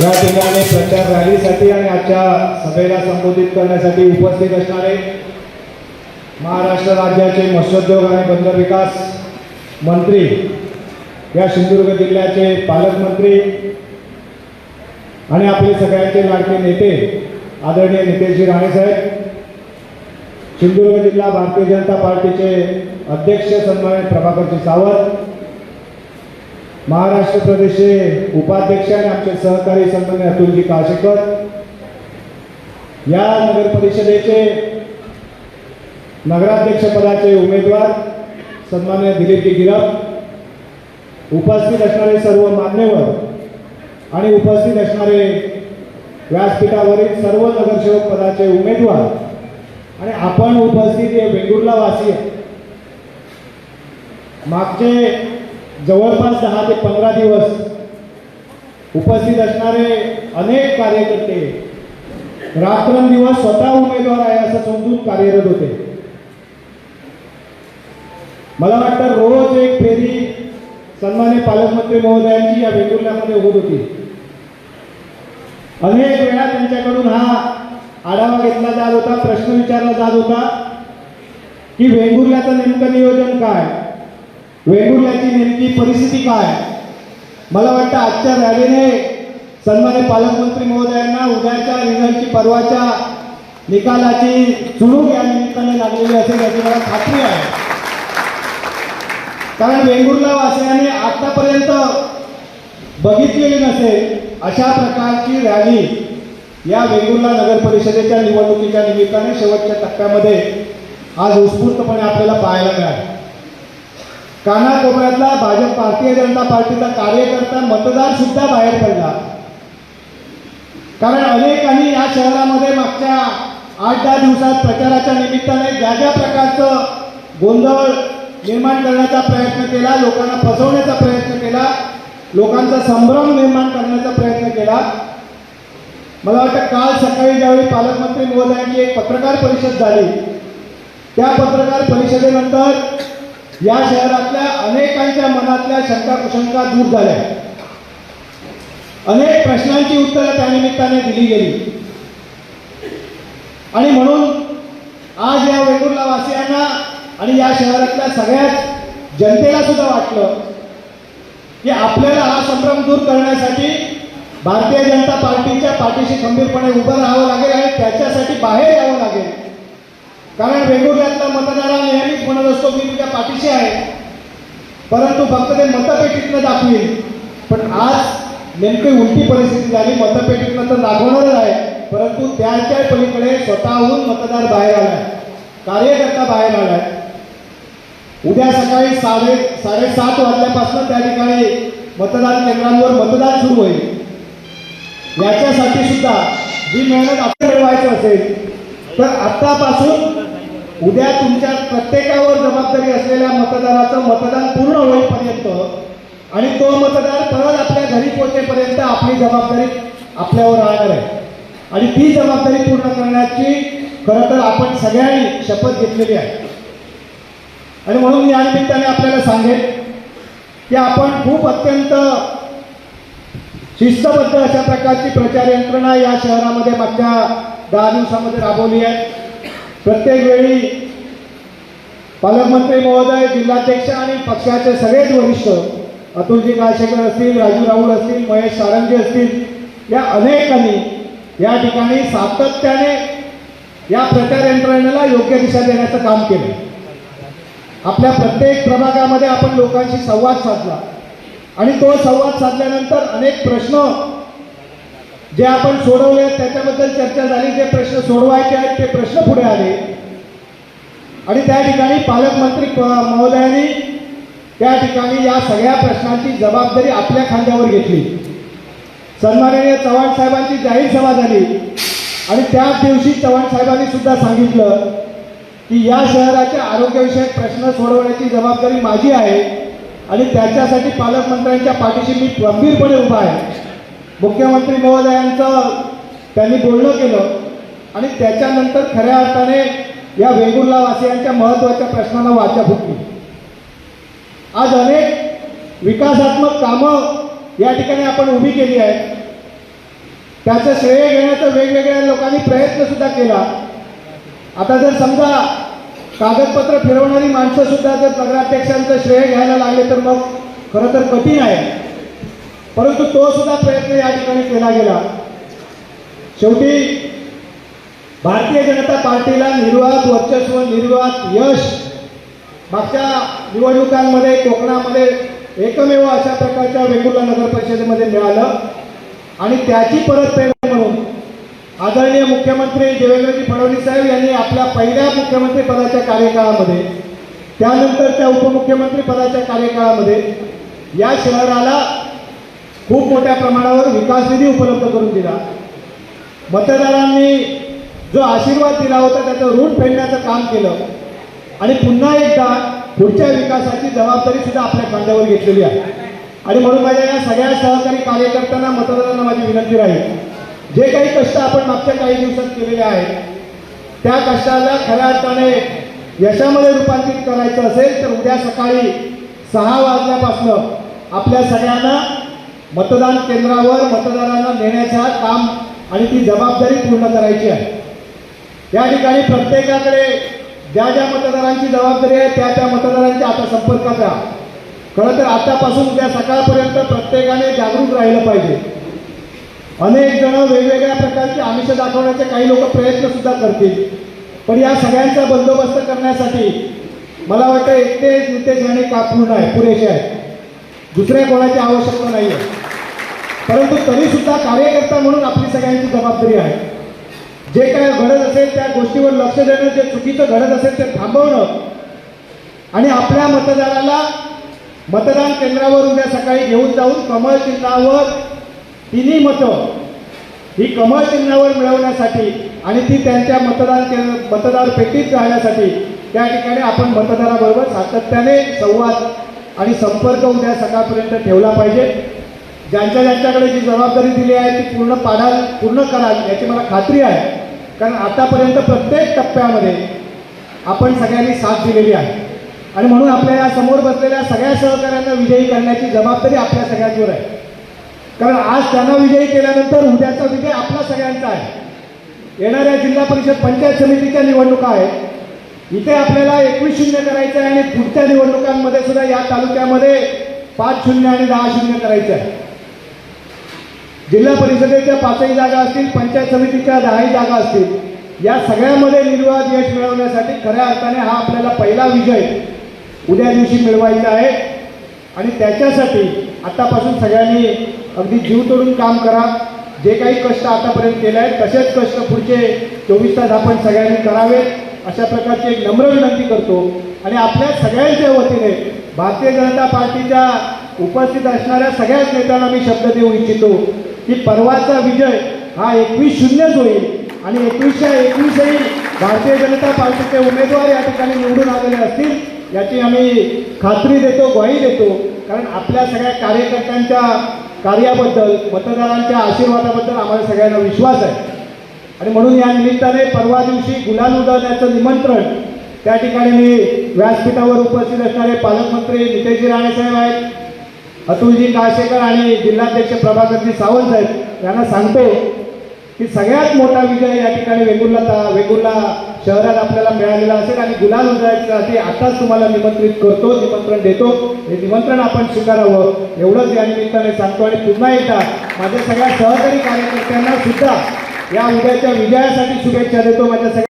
या ठिकाणी प्रचार रॅलीसाठी आणि आजच्या सभेला संबोधित करण्यासाठी उपस्थित असणारे महाराष्ट्र राज्याचे मत्स्योद्योग आणि बंदर विकास मंत्री या सिंधुदुर्ग जिल्ह्याचे पालकमंत्री आणि आपले सगळ्यांचे लाडके नेते आदरणीय नितेशजी राणेसाहेब सिंधुदुर्ग जिल्हा भारतीय जनता पार्टीचे अध्यक्ष सन्मानित प्रभाकरजी सावंत महाराष्ट्र प्रदेशचे उपाध्यक्ष आणि आमचे सहकारी संबंधी अतुलजी काशेकर या नगर परिषदेचे नगराध्यक्षपदाचे उमेदवार सन्मान्य दिलीपजी गिरप उपस्थित असणारे सर्व मान्यवर आणि उपस्थित असणारे व्यासपीठावरील सर्व नगरसेवक पदाचे उमेदवार आणि आपण उपस्थित हे वेंगुर्ला वासी आहे. मागचे जवळपास दहा ते पंधरा दिवस उपस्थित असणारे अनेक कार्यकर्ते रात्रंदिवस स्वतः उमेदवार आहे असं समजून कार्यरत होते. मला वाटतं रोज एक फेरी सन्मान्य पालकमंत्री महोदयांची या वेंगुर्ल्यामध्ये होत होती. अनेक वेळा त्यांच्याकडून हा आढावा घेतला जात होता प्रश्न विचारला जात होता की वेंगुर्ल्याचं नेमकं नियोजन काय? वेंगुर्ल्याची नेमकी परिस्थिती काय? मला वाटतं आजच्या रॅलीने सन्मान्य पालकमंत्री महोदयांना उद्याच्या रिझल्टची परवाच्या निकालाची चुणूक या निमित्ताने लागलेली असेल याची मला खात्री आहे. कारण वेंगुर्ला वासियांनी आतापर्यंत बघितलेली नसेल अशा प्रकारची रॅली या वेंगुर्ला नगर परिषदेच्या निवडणुकीच्या निमित्ताने शेवटच्या टप्प्यामध्ये आज उत्स्फूर्तपणे आपल्याला पाहायला मिळाली. कानाकोपऱ्यातला भाजप भारतीय जनता पार्टीचा कार्यकर्ता मतदार सुद्धा बाहेर पडला. कारण अनेकांनी या शहरामध्ये मागच्या आठ दहा दिवसात प्रचाराच्या निमित्ताने ज्या ज्या प्रकारचं गोंधळ निर्माण करण्याचा प्रयत्न केला लोकांना फसवण्याचा प्रयत्न केला लोकांचा संभ्रम निर्माण करण्याचा प्रयत्न केला मला वाटतं काल सकाळी ज्यावेळी पालकमंत्री महोदयांची एक पत्रकार परिषद झाली त्या पत्रकार परिषदेनंतर या शहरातल्या अनेकांच्या मनातल्या शंका कुशंका दूर झाल्या. अनेक प्रश्नांची उत्तरं त्या निमित्ताने दिली गेली. आणि म्हणून आज या वेंगुर्ला वासियांना आणि या शहरातल्या सगळ्याच जनतेला सुद्धा वाटलं की आपल्याला हा संभ्रम दूर करण्यासाठी भारतीय जनता पार्टीच्या पाठीशी खंबीरपणे उभं राहावं लागेल आणि त्याच्यासाठी बाहेर यावं लागेल. कारण वेगवेगळ्यातला मतदारा नेहमीच म्हणत असतो मी तुझ्या पाठीशी आहे. परंतु फक्त ते मतपेटीतनं दाखवील पण आज नेमकी उलटी परिस्थिती झाली. मतपेटीतनं तर दाखवणारच आहे. परंतु त्याच्या पलीकडे स्वतःहून मतदार बाहेर आलाय. कार्यकर्ता बाहेर आलाय. उद्या सकाळी साडे साडेसात वाजल्यापासून त्या ठिकाणी मतदान केंद्रांवर मतदान सुरू होईल. याच्यासाठी सुद्धा जी मेहनत आपण मिळवायचं असेल तर आतापासून उद्या तुमच्या प्रत्येकावर जबाबदारी असलेल्या मतदाराचं मतदान पूर्ण होईपर्यंत आणि तो मतदार परत आपल्या घरी पोहोचेपर्यंत आपली जबाबदारी आपल्यावर राहणार आहे. आणि ती जबाबदारी पूर्ण करण्याची खरं तर आपण सगळ्यांनी शपथ घेतलेली आहे. आणि म्हणून या निमित्ताने आपल्याला सांगेल की आपण खूप अत्यंत शिस्तबद्ध अशा प्रकारची प्रचार यंत्रणा या शहरामध्ये मागच्या दहा दिवसामध्ये राबवली आहे. प्रत्येक वेळी पालकमंत्री महोदय जिल्हाध्यक्ष आणि पक्षाचे सगळेच वरिष्ठ अतुलजी काळशेकर असतील राजू राहुल असतील महेश सारंगी असतील या अनेकांनी या ठिकाणी सातत्याने या प्रचार यंत्रणेला योग्य दिशा देण्याचं काम केलं. आपल्या प्रत्येक प्रभागामध्ये आपण लोकांशी संवाद साधला. आणि तो संवाद साधल्यानंतर अनेक प्रश्न जे आपण सोडवले त्याच्याबद्दल चर्चा झाली जे प्रश्न सोडवायचे आहेत ते प्रश्न पुढे आले. आणि त्या ठिकाणी पालकमंत्री महोदयांनी त्या ठिकाणी या सगळ्या प्रश्नांची जबाबदारी आपल्या खांद्यावर घेतली. सन्माननीय चव्हाण साहेबांची जाहीर सभा झाली. आणि त्याच दिवशी चव्हाण साहेबांनी सुद्धा सांगितलं की या शहराच्या आरोग्यविषयक प्रश्न सोडवण्याची जबाबदारी माझी आहे आणि त्याच्यासाठी पालकमंत्र्यांच्या पाठीशी मी गंभीरपणे उभा आहे. मुख्यमंत्री महोदयांचं त्यांनी बोलणं केलं आणि त्याच्यानंतर खऱ्या अर्थाने या वेंगुर्ला वासियांच्या महत्त्वाच्या प्रश्नांना वाचा फुटली. आज अनेक विकासात्मक कामं या ठिकाणी आपण उभी केली आहेत. त्याचं श्रेय घेण्याचा वेगवेगळ्या लोकांनी प्रयत्न सुद्धा केला. आता जर समजा कागदपत्र फिरवणारी माणसं सुद्धा जर नगराध्यक्षांचं श्रेय घ्यायला लागले तर मग खरं तर कठीण आहे. परंतु तो सुद्धा प्रयत्न या ठिकाणी केला गेला. शेवटी भारतीय जनता पार्टीला निर्वात वर्चस्व निर्वात यश मागच्या निवडणुकांमध्ये कोकणामध्ये एकमेव अशा प्रकारच्या वेंगुर्ला नगर परिषदेमध्ये मिळालं. आणि त्याची परतफेड म्हणून आदरणीय मुख्यमंत्री देवेंद्रजी फडणवीस साहेब यांनी आपल्या पहिल्या मुख्यमंत्री पदाच्या कार्यकाळामध्ये त्यानंतरच्या उपमुख्यमंत्री पदाच्या कार्यकाळामध्ये या शहराला खूप मोठ्या प्रमाणावर विकास निधी उपलब्ध करून दिला. मतदारांनी जो आशीर्वाद दिला होता त्याचं ऋण फेडण्याचं काम केलं. आणि पुन्हा एकदा पुढच्या विकासाची जबाबदारी सुद्धा आपल्या खांद्यावर घेतलेली आहे. आणि म्हणून माझ्या या सगळ्या सहकारी कार्यकर्त्यांना मतदारांना माझी विनंती राहील. जे काही कष्ट आपण मागच्या काही दिवसात केलेले आहेत त्या कष्टाला खऱ्या अर्थाने यशामध्ये रूपांतरित करायचं असेल तर उद्या सकाळी सहा वाजल्यापासनं आपल्या सगळ्यांना मतदान केंद्रावर मतदारांना नेण्याचं काम आणि ती जबाबदारी पूर्ण करायची आहे. या ठिकाणी प्रत्येकाकडे ज्या ज्या मतदारांची जबाबदारी आहे त्या त्या मतदारांच्या आता संपर्कात राहा. खरं तर आतापासून उद्या सकाळपर्यंत प्रत्येकाने जागरूक राहिलं पाहिजे. अनेक जण वेगवेगळ्या प्रकारचे आमिष दाखवण्याचे काही लोक प्रयत्न सुद्धा करतील. पण या सगळ्यांचा बंदोबस्त करण्यासाठी मला वाटतं एकटेच नितेश यांनी का पूर्ण आहे पुरेसे आहे दुसऱ्या कोणाची आवश्यकता नाही आहे परंतु तरी सुद्धा कार्यकर्ता म्हणून आपली सगळ्यांची जबाबदारी आहे. जे काय घडत असेल त्या गोष्टीवर लक्ष देणं जे चुकीचं घडत असेल ते थांबवणं आणि आपल्या मतदाराला मतदान केंद्रावर उद्या सकाळी घेऊन जाऊन कमळ चिन्हावर तिन्ही मतं ही कमळ चिन्हावर मिळवण्यासाठी आणि ती त्यांच्या मतदान केंद्र मतदार पेटीत राहण्यासाठी त्या ठिकाणी आपण मतदाराबरोबर सातत्याने संवाद आणि संपर्क उद्या सकाळपर्यंत ठेवला पाहिजे. ज्यांच्या ज्यांच्याकडे जी जबाबदारी दिली आहे ती पूर्ण पाडाल पूर्ण कराल याची मला खात्री आहे. कारण आतापर्यंत प्रत्येक टप्प्यामध्ये आपण सगळ्यांनी साथ दिलेली आहे. आणि म्हणून आपल्या या समोर बसलेल्या सगळ्या सहकाऱ्यांना विजयी करण्याची जबाबदारी आपल्या सगळ्यांवर आहे. कारण आज त्यांना विजयी केल्यानंतर उद्याचा विजय आपला सगळ्यांचा आहे. येणाऱ्या जिल्हा परिषद पंचायत समितीच्या निवडणुका आहेत. इथे आपल्याला एकवीस शून्य करायचं आहे आणि पुढच्या निवडणुकांमध्ये सुद्धा या तालुक्यामध्ये पाच शून्य आणि दहा शून्य करायचं आहे. जिल्हा परिषदेच्या पाचही जागा असतील पंचायत समितीच्या दहाही जागा असतील या सगळ्यामध्ये निर्वाध यश मिळवण्यासाठी खऱ्या अर्थाने हा आपल्याला पहिला विजय उद्या दिवशी मिळवायचा आहे. आणि त्याच्यासाठी आतापासून सगळ्यांनी अगदी जीव तोडून काम करा. जे काही कष्ट आतापर्यंत केले आहेत तसेच कष्ट पुढचे चोवीस तास आपण सगळ्यांनी करावेत. अशा प्रकारची एक नम्र विनंती करतो. आणि आपल्या सगळ्यांच्या वतीने भारतीय जनता पार्टीच्या उपस्थित असणाऱ्या सगळ्याच नेत्यांना मी शब्द देऊ इच्छितो. की परवाचा विजय हा एकवीस शून्यच होईल आणि एकवीसच्या एकवीसही भारतीय जनता पार्टीचे उमेदवार या ठिकाणी निवडून आलेले असतील याची आम्ही खात्री देतो ग्वाही देतो. कारण आपल्या सगळ्या कार्यकर्त्यांच्या कार्याबद्दल मतदारांच्या आशीर्वादाबद्दल आम्हाला सगळ्यांना विश्वास आहे. आणि म्हणून या निमित्ताने परवा दिवशी गुलाल उधळण्याचं निमंत्रण त्या ठिकाणी मी व्यासपीठावर उपस्थित असणारे पालकमंत्री नितेशजी राणेसाहेब आहेत अतुलजी काळशेकर आणि जिल्हाध्यक्ष प्रभाकरजी सावंत साहेब यांना सांगतो की सगळ्यात मोठा विजय या ठिकाणी वेंगुर्ला वेगुर्ला वेंगुर्ला शहरात आपल्याला मिळालेला असेल आणि गुलाल उधळायसाठी आताच तुम्हाला निमंत्रित करतो निमंत्रण देतो. हे निमंत्रण आपण स्वीकारावं. एवढंच या निमित्ताने सांगतो आणि पुन्हा एकदा माझ्या सगळ्या सहकारी कार्यकर्त्यांना सुद्धा या उद्याच्या विजयासाठी शुभेच्छा देतो. माझ्या सगळ्या